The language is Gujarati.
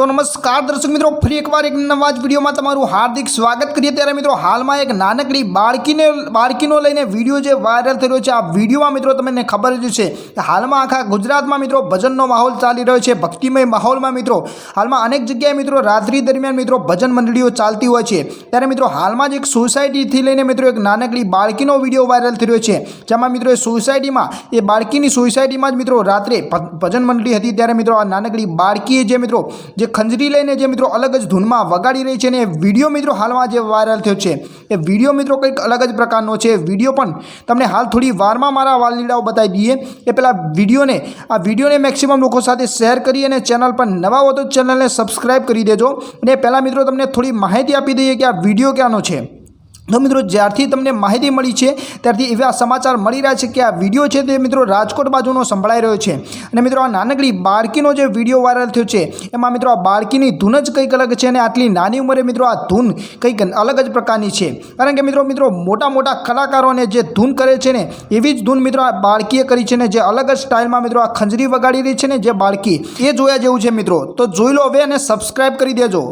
તો નમસ્કાર દર્શક મિત્રો, ફરી એકવાર એક નવા જ વિડીયોમાં તમારું હાર્દિક સ્વાગત કરીએ. ત્યારે મિત્રો, હાલમાં એક નાનકડી બાળકીને, બાળકીનો લઈને વીડિયો જે વાયરલ થઈ રહ્યો છે, આ વિડીયોમાં મિત્રો તમને ખબર જ છે કે હાલમાં આખા ગુજરાતમાં મિત્રો ભજનનો માહોલ ચાલી રહ્યો છે, ભક્તિમય માહોલમાં મિત્રો. હાલમાં અનેક જગ્યાએ મિત્રો રાત્રિ દરમિયાન મિત્રો ભજન મંડળીઓ ચાલતી હોય છે. ત્યારે મિત્રો, હાલમાં જ એક સોસાયટીથી લઈને મિત્રો એક નાનકડી બાળકીનો વીડિયો વાયરલ થઈ રહ્યો છે. જેમાં મિત્રો એ સોસાયટીમાં, એ બાળકીની સોસાયટીમાં જ મિત્રો રાત્રે ભજન મંડળી હતી. ત્યારે મિત્રો, આ નાનકડી બાળકીએ જે મિત્રો, જે ખંજરી લઈને જે મિત્રો અલગ જ ધૂનમાં વગાડી રહી છે અને એ વીડિયો મિત્રો હાલમાં જે વાયરલ થયો છે, એ વીડિયો મિત્રો કંઈક અલગ જ પ્રકારનો છે. વીડિયો પણ તમને હાલ થોડી વારમાં મારા વાલીડાઓ બતાવી દઈએ. એ પહેલાં વિડીયોને, આ વિડીયોને મેક્સિમમ લોકો સાથે શેર કરી અને ચેનલ પર નવા હો તો ચેનલને સબસ્ક્રાઈબ કરી દેજો. અને પહેલાં મિત્રો તમને થોડી માહિતી આપી દઈએ કે આ વીડિયો ક્યાંનો છે. તો મિત્રો જ્યારથી તમને માહિતી મળી છે, ત્યારથી એવા સમાચાર મળી રહ્યા છે કે આ વીડિયો છે તે મિત્રો રાજકોટ બાજુનો સંભળાઈ રહ્યો છે. અને મિત્રો આ નાનકડી બાળકીનો જે વીડિયો વાયરલ થયો છે, એમાં મિત્રો આ બાળકીની ધૂન જ કંઈક અલગ છે અને આટલી નાની ઉંમરે મિત્રો આ ધૂન કંઈક અલગ જ પ્રકારની છે. કારણ કે મિત્રો મિત્રો મોટા મોટા કલાકારોને જે ધૂન કરે છે ને, એવી જ ધૂન મિત્રો આ બાળકીએ કરી છે ને, જે અલગ જ સ્ટાઇલમાં મિત્રો આ ખંજરી વગાડી રહી છે ને, જે બાળકી એ જોયા જેવું છે મિત્રો. તો જોઈ લો હવે અને સબસ્ક્રાઈબ કરી દેજો.